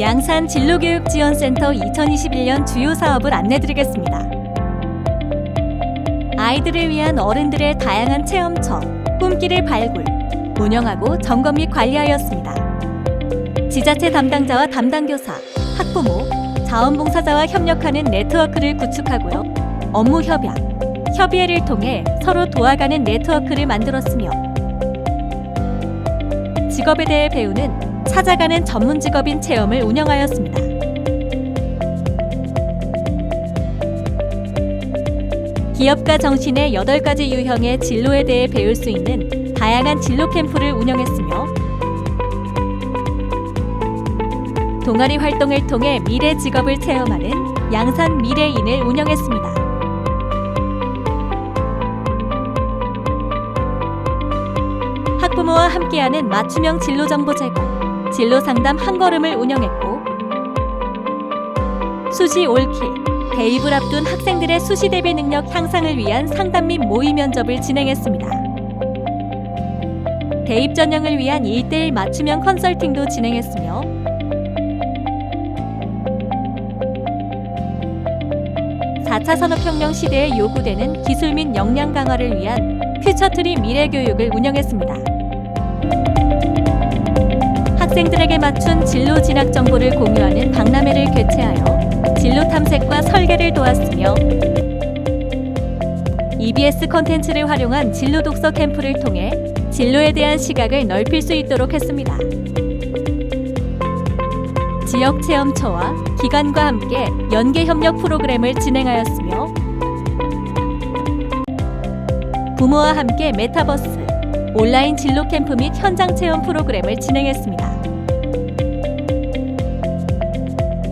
양산 진로교육지원센터 2021년 주요 사업을 안내드리겠습니다. 아이들을 위한 어른들의 다양한 체험처, 꿈길의 발굴, 운영하고 점검 및 관리하였습니다. 지자체 담당자와 담당 교사, 학부모, 자원봉사자와 협력하는 네트워크를 구축하고요. 업무 협약, 협의회를 통해 서로 도와가는 네트워크를 만들었으며 직업에 대해 배우는 찾아가는 전문 직업인 체험을 운영하였습니다. 기업가 정신의 8가지 유형의 진로에 대해 배울 수 있는 다양한 진로 캠프를 운영했으며 동아리 활동을 통해 미래 직업을 체험하는 양산 미래인을 운영했습니다. 학부모와 함께하는 맞춤형 진로 정보 제공, 진로 상담 한 걸음을 운영했고 수시 올킬, 대입을 앞둔 학생들의 수시 대비 능력 향상을 위한 상담 및 모의 면접을 진행했습니다. 대입 전형을 위한 1대1 맞춤형 컨설팅도 진행했으며 사차 산업혁명 시대에 요구되는 기술 및 역량 강화를 위한 퓨처트리 미래교육을 운영했습니다. 학생들에게 맞춘 진로 진학 정보를 공유하는 박람회를 개최하여 진로 탐색과 설계를 도왔으며 EBS 컨텐츠를 활용한 진로 독서 캠프를 통해 진로에 대한 시각을 넓힐 수 있도록 했습니다. 지역 체험처와 기관과 함께 연계 협력 프로그램을 진행하였으며 부모와 함께 메타버스, 온라인 진로 캠프 및 현장 체험 프로그램을 진행했습니다.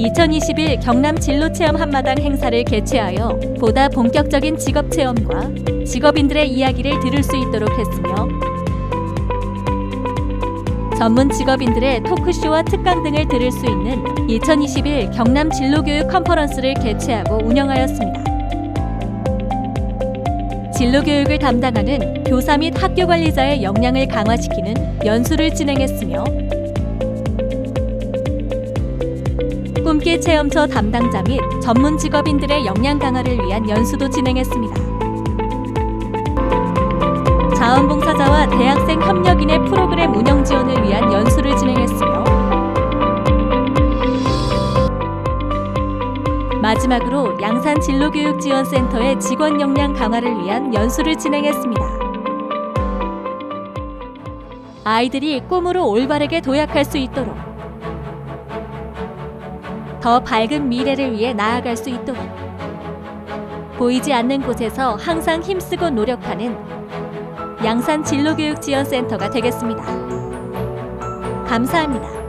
2021 경남 진로 체험 한마당 행사를 개최하여 보다 본격적인 직업 체험과 직업인들의 이야기를 들을 수 있도록 했으며 전문 직업인들의 토크쇼와 특강 등을 들을 수 있는 2021 경남 진로교육 컨퍼런스를 개최하고 운영하였습니다. 진로교육을 담당하는 교사 및 학교 관리자의 역량을 강화시키는 연수를 진행했으며 꿈길 체험처 담당자 및 전문 직업인들의 역량 강화를 위한 연수도 진행했습니다. 자원봉사자와 대학생 협력인의 프로그램 운영 지원을 위한 연수를 진행했으며 마지막으로 양산 진로교육지원센터의 직원 역량 강화를 위한 연수를 진행했습니다. 아이들이 꿈으로 올바르게 도약할 수 있도록 더 밝은 미래를 위해 나아갈 수 있도록 보이지 않는 곳에서 항상 힘쓰고 노력하는 양산 진로교육지원센터가 되겠습니다. 감사합니다.